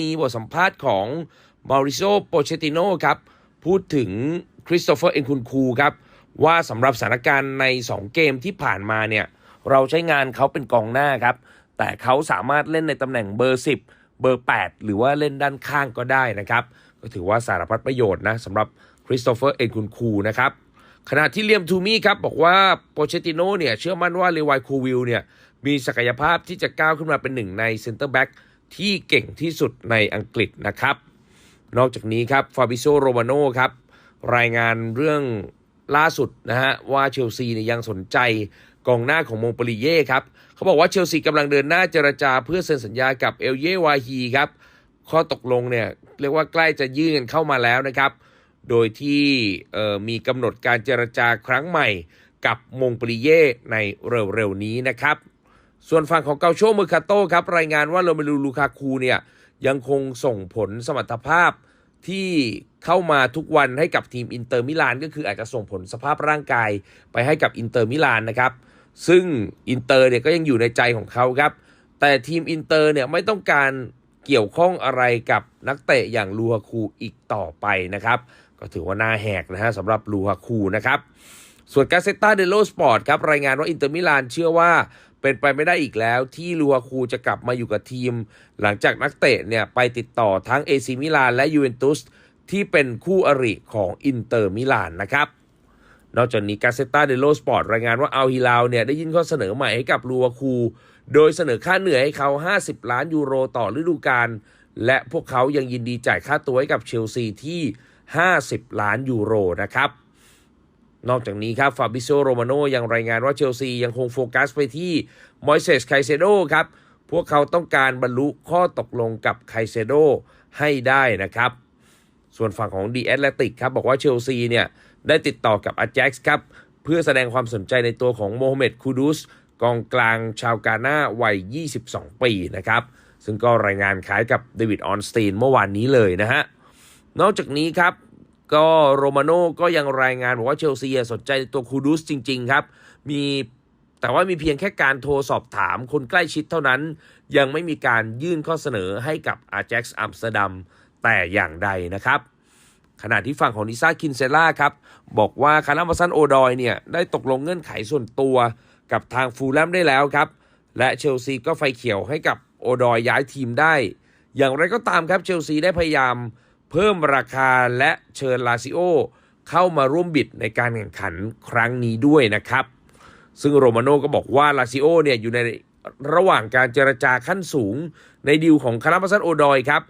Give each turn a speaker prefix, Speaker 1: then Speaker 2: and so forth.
Speaker 1: มีบทสัมภาษณ์ของมาริโ o โปเชติโนครับ พูดถึงคริสโตเฟอร์เอ็นคุนคูครับ ว่าสำหรับสถานการณ์ใน 2 เกมที่ผ่านมาเนี่ย เราใช้งานเขาเป็นกองหน้าครับ แต่เขาสามารถเล่นในตำแหน่งเบอร์ 10 เบอร์ 8 หรือว่าเล่นด้านข้างก็ได้นะครับ ก็ถือว่าสารพัดประโยชน์นะสำหรับคริสโตเฟอร์เอ็นคุนคูนะครับขณะที่เลียมทูมี่ครับ บอกว่าโปเชติโนเนี่ย เชื่อมั่นว่าเลวายคูวิลเนี่ย มีศักยภาพที่จะก้าวขึ้นมาเป็นหนึ่งในเซนเตอร์แบ็ก ที่เก่งที่สุดในอังกฤษนะครับ นอกจากนี้ครับฟาบิโซโรมาโนครับรายงานเรื่องล่าสุดนะฮะว่าเชลซีเนี่ยยังสนใจกองหน้าของมงปรีเย่ครับเขาบอกว่าเชลซีกำลังเดินหน้าเจรจาเพื่อเซ็นสัญญากับเอลเยวาฮีครับข้อตกลงเนี่ยเรียกว่าใกล้จะยื่นเข้ามาแล้วนะครับ โดยที่มีกำหนดการเจรจาครั้งใหม่กับมงปรีเย่ในเร็วๆนี้นะครับ ส่วนฝั่งของเกาโชมือคาโต้ครับรายงานว่าโรเมลูลูคาคูเนี่ยยังคงส่งผลสมรรถภาพที่เข้ามาทุกวันให้กับทีมอินเตอร์มิลานก็คืออาจจะส่งผลสภาพร่างกายไปให้กับอินเตอร์มิลานนะครับ ซึ่งอินเตอร์เนี่ยก็ยังอยู่ในใจของเขาครับ แต่ทีมอินเตอร์เนี่ยไม่ต้องการเกี่ยวข้องอะไรกับนักเตะอย่างลูฮาคูอีกต่อไปนะครับ ก็ถือว่าน่าแหกนะฮะสำหรับลูฮาคูนะครับ ส่วนกาเซตตาเดโลสปอร์ตครับรายงานว่าอินเตอร์มิลานเชื่อว่า เป็นไปไม่ได้อีกแล้วที่ลูฮาคูจะกลับมาอยู่กับทีม หลังจากนักเตะเนี่ยไปติดต่อทั้งเอซิมิลานและยูเวนตุสที่เป็นคู่อริของอินเตอร์มิลานนะครับนอกจากนี้กาเซตาเดโลสปอร์ตรายงานว่าอัลฮิลาวเนี่ยได้ยื่นข้อเสนอใหม่ให้กับลูฮาคู โดยเสนอค่าเหนื่อยให้เขา 50 ล้านยูโรต่อฤดูกาลและพวกเขายังยินดีจ่ายค่าตัวให้กับเชลซีที่ 50 ล้านยูโรนะครับ นอกจากนี้ครับฟาบิโซโรมาโนยังรายงานว่าเชลซียังคงโฟกัสไปที่มอยเซสไคเซโดครับ พวกเขาต้องการบรรลุข้อตกลงกับไคเซโดให้ได้นะครับ ส่วนฝั่งของดีแอตเลติกครับ บอกว่าเชลซีเนี่ย ได้ติดต่อกับอา j จ็กซ์ครับ เพื่อแสดงความสนใจในตัวของโมฮัมเหม็ดคูดุสกองกลางชาวกาหน้าวัย 22 ปีนะครับ ซึ่งก็รายงานคล้ายกับเดวิดออนสตีนเมื่อวานนี้เลยนะฮะนอกจากนี้ครับ ก็โรมาโน่ก็ยังรายงานบอกว่าเชลซีสนใจตัวคูดุสจริง ๆ ครับ มีแต่ว่ามีเพียงแค่การโทรสอบถามคนใกล้ชิดเท่านั้น ยังไม่มีการยื่นข้อเสนอให้กับอาแจ็กซ์อัมสเตอร์ดัมแต่อย่างใดนะครับ ขณะที่ฝั่งของนิซ่าคินเซล่าครับ บอกว่าคาร์ลมาซันโอดอยเนี่ย ได้ตกลงเงื่อนไขส่วนตัวกับทางฟูลแลมได้แล้วครับ และเชลซีก็ไฟเขียวให้กับโอดอยย้ายทีมได้ อย่างไรก็ตามครับเชลซีได้พยายาม เพิ่มราคาและเชิญลาซิโอเข้ามาร่วมบิดในการแข่งขันครั้งนี้ด้วยนะครับ ซึ่งโรมาโน่ก็บอกว่าลาซิโอเนี่ยอยู่ในระหว่างการเจรจาขั้นสูงในดีลของคารามาซันโอดอยครับ